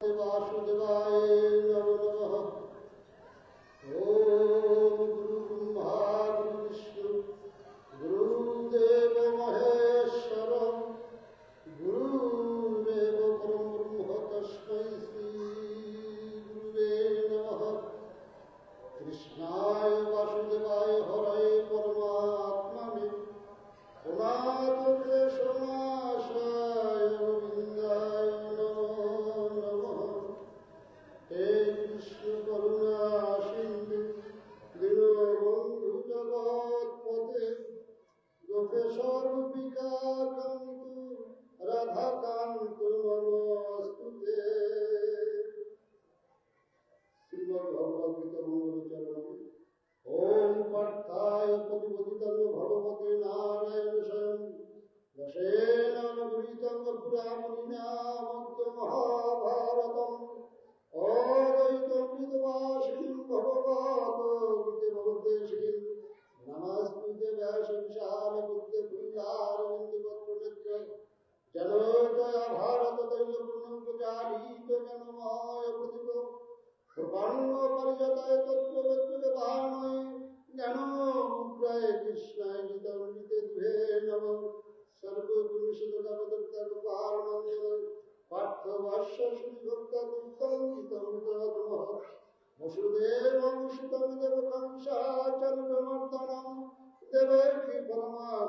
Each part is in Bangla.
वासुदेवाय नमो नमः ॐ गुरुब्रह्मा अनुगृहीतं पुरामुनिना महाभारतम् अद्वैतमृतवासिनीं भगवतो भगवद्देशीं नमस्कृते व्यासविशालबुद्धे बृन्दारविन्दवत्पुणित्र जनोदय भारतदैलपूर्णं प्रजालीत जनमाय प्रतिभो कृपाण्ड पर्यताय तत्त्ववत्त्वभामय ज्ञानोग्राय कृष्णाय गीतामृते द्वे नमः सर्वगुरुषितगवदत्तगुपारणं पार्थभाष्य श्रीभक्तदुक्तं गीतमृतमः वसुदेवंशुतमिदवकंसाचरुमर्दनं देवकी परमानन्द कृष्णवन्दे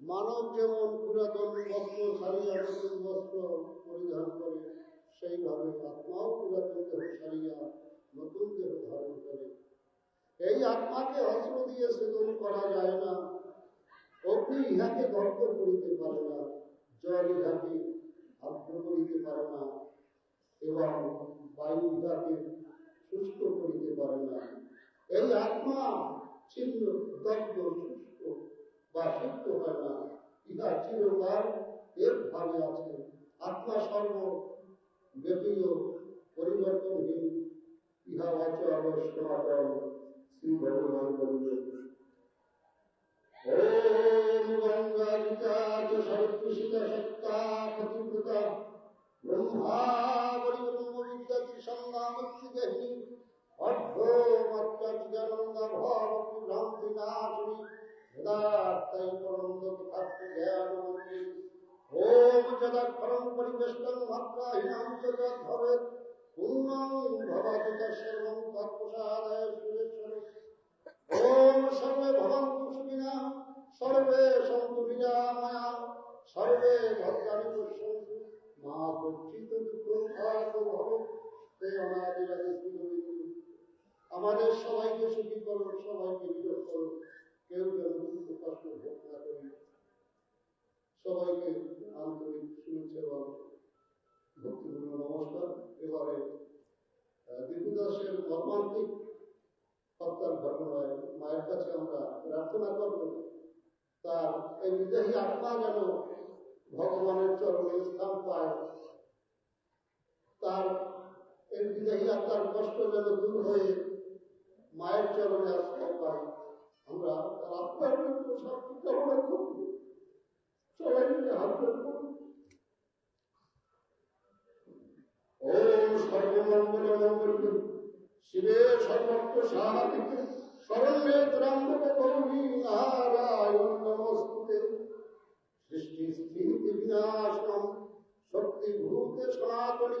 মানব যেমন পুরাতন বস্ত্র সারিয়া নতুন বস্ত্র পরিধান করে সেইভাবে আত্মাও পুরাতন দেহ সারিয়া নতুন দেহ ধারণ করে এই আত্মাকে অস্ত্র দিয়ে সেদন করা যায় না। অগ্নি ইহাকে দগ্ধ করিতে পারে না। জল ইহাকে আর্দ্র করিতে পারে না। এবং বায়ু ইহাকে শুষ্ক করিতে পারে না। এই আত্মা ছিন্ন দগ্ধ, শুষ্ক বা সিদ্ধ হয় না, ইহা চিরকাল এর ভাবে আছে। আত্মা সর্ব ব্যাপীয় পরিবর্তনহীন, ইহা অচল সনাতন শ্রী ভগবান বলিলেন। ওম সত্তা প্রতিভূতা ব্রহ্মা বলি ব্রহ্ম বিদ্যা ত্রিসঙ্গামত্তি দেহি অর্ধ মাত্রা চিদানন্দ ভবতি ভ্রান্তি নাশিনী যদাত্তৈ পরন্দ তথাত্ম জ্ঞানমন্তি ওম সর্বে ভবন্তু সর্বে সন্তু নিরাময়া সর্বে ভদ্রাণি পশ্যন্তু মা কর্ষিত দুঃখ আমাদের সবাইকে সুখী করো, সবাইকে নিরোধ করো, কেউ যেন কষ্ট ভোগ না করি। সবাইকে আন্তরিক শুভেচ্ছা ভক্তিপূর্ণ নমস্কার। এবারে দীপুদাসের মর্মান্তিক হত্যার ঘটনায় মায়ের কাছে আমরা প্রার্থনা করব। তার এই বিদেহী আত্মা যেন ভগবানের চরণে স্থান পায় তার আত্মার কষ্ট যেন দূর হয়ে মায়ের চরণে আশ্রয় পায় আমরা তার আত্মার জন্য শান্তি কামনা করব। সবাই মিলে হাত শক্তিভূতে সনাতনী।